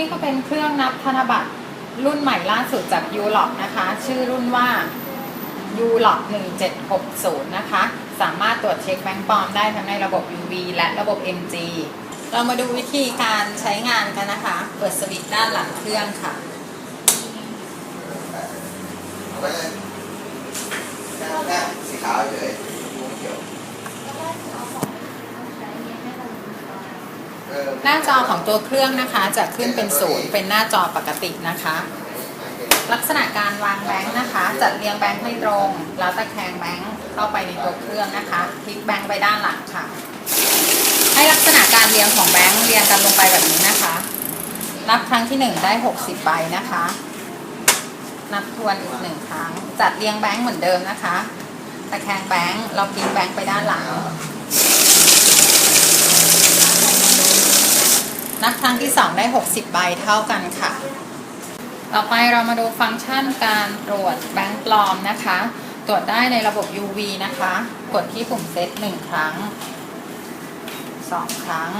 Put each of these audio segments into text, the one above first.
ี่ก็เป็นเครื่องนับธนบัตรรุ่นใหม่ล่าสุดจากยูหลอกนะคะ ชื่อรุ่นว่ายูหลอก1760 นะคะ สามารถตรวจเช็คแบงก์ปลอมได้ทั้งในระบบ UV และระบบ MG เรามาดูวิธีการใช้งานกันนะคะ เปิดสวิตช์ด้านหลังเครื่องค่ะสีขาวเฉยเขียว หน้าจอของตัวเครื่องนะคะ จะขึ้นเป็นศูนย์เป็นหน้าจอปกตินะคะ ลักษณะการวางแบงค์นะคะ จัดเรียงแบงค์ให้ตรง แล้วตะแคงแบงค์เข้าไปในตัวเครื่องนะคะพลิกแบงค์ไปด้านหลังค่ะ ให้ลักษณะการเรียงของแบงค์เรียงกันลงไปแบบนี้นะคะ นับครั้งที่หนึ่งได้ 60ใบนะคะ นับทวนอีกหนึ่งครั้ง จัดเรียงแบงค์เหมือนเดิมนะคะ ตะแคงแบงค์เราพลิกแบงค์ไปด้านหลัง นับครั้งที่ 2 ได้ 60 ใบเท่ากันค่ะ ต่อไปเรามาดูฟังก์ชันการตรวจแบงค์ปลอมนะคะ ตรวจได้ในระบบ UV นะคะ กดที่ปุ่มเซต1ครั้ง 2 ครั้ง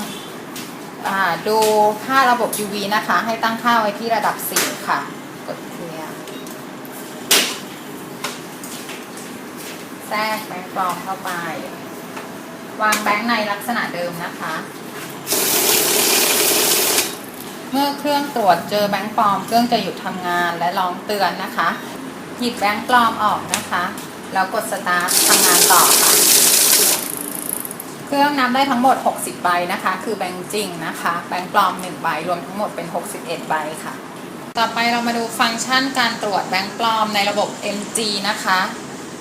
ดูค่าระบบ UV นะคะ ให้ตั้งค่าไว้ที่ระดับ 4 ค่ะ กดเคลียร์แทรกแบงค์ปลอมเข้าไป วางแบงค์ในลักษณะเดิมนะคะ เครื่องตรวจเจอแบงค์ปลอม เครื่องจะหยุดทำงานและร้องเตือนนะคะ หยิบแบงค์ปลอมออกนะคะ แล้วกดสตาร์ททำงานต่อค่ะ เครื่องนับได้ทั้งหมด 60 ใบนะคะ คือแบงค์จริงนะคะ แบงค์ปลอม 1 ใบ รวมทั้งหมดเป็น 61 ใบค่ะ ต่อไปเรามาดูฟังก์ชันการตรวจแบงค์ปลอมในระบบ MG นะคะ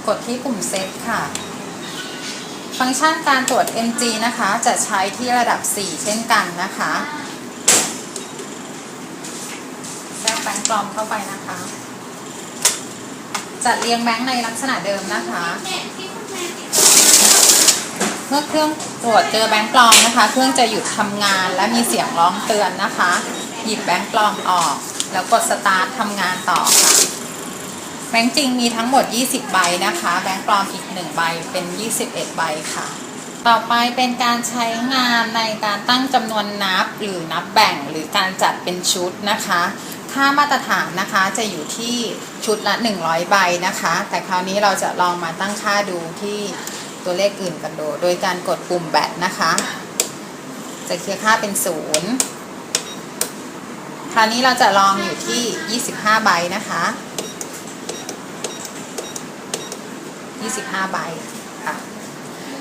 กดที่ปุ่มเซตค่ะฟังก์ชันการตรวจ MG นะคะ จะใช้ที่ระดับ 4 เช่นกันนะคะ แทรกแบงค์ปลอมเข้าไปนะคะ จัดเรียงแบงค์ในลักษณะเดิมนะคะ เมื่อเครื่องตรวจเจอแบงค์ปลอมนะคะ เครื่องจะหยุดทำงานและมีเสียงร้องเตือนนะคะ หยิบแบงค์ปลอมออก แล้วกดสตาร์ททำงานต่อค่ะ แบงค์จริงมีทั้งหมด 20 ใบนะคะ แบงค์ปลอมอีก 1 ใบเป็น 21 ใบค่ะต่อไปเป็นการใช้งานในการตั้งจำนวนนับหรือนับแบ่งหรือการจัดเป็นชุดนะคะ ค่ามาตรฐานนะคะจะอยู่ที่ชุดละ 100 ใบนะคะ แต่คราวนี้เราจะลองมาตั้งค่าดูที่ตัวเลขอื่นกันดู โดยการกดปุ่มแบตนะคะ จะเคลียร์ค่าเป็นศูนย์คราวนี้เราจะลองอยู่ที่ 25 ใบนะคะ 25 ใบค่ะ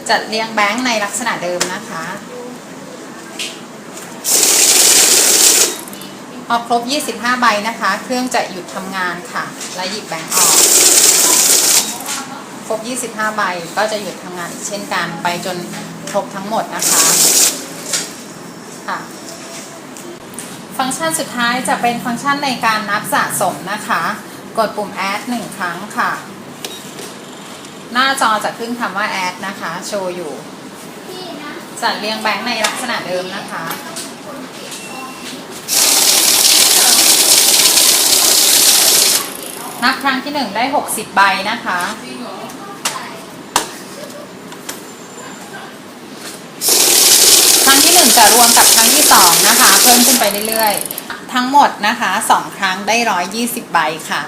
จัดเรียงแบงค์ในลักษณะเดิมนะคะ พอครบ 25 ใบนะคะ เครื่องจะหยุดทำงานค่ะ และหยิบแบงค์ออก ครบ 25 ใบก็จะหยุดทำงานอีกเช่นกันไปจนครบทั้งหมดนะคะค่ะ ฟังก์ชันสุดท้ายจะเป็นฟังก์ชันในการนับสะสมนะคะ กดปุ่ม add หนึ่งครั้งค่ะ หน้าจอจะขึ้นคำว่า add นะคะ โชว์อยู่จัดเรียงแบงค์ในลักษณะเดิมนะคะ นับครั้งที่หนึ่งได้หกสิบใบนะคะครั้งที่หนึ่งจะรวมกับครั้งที่สองนะคะ เพิ่มขึ้นไปเรื่อยๆ ทั้งหมดนะคะสองครั้งได้ร้อยยี่สิบใบค่ะ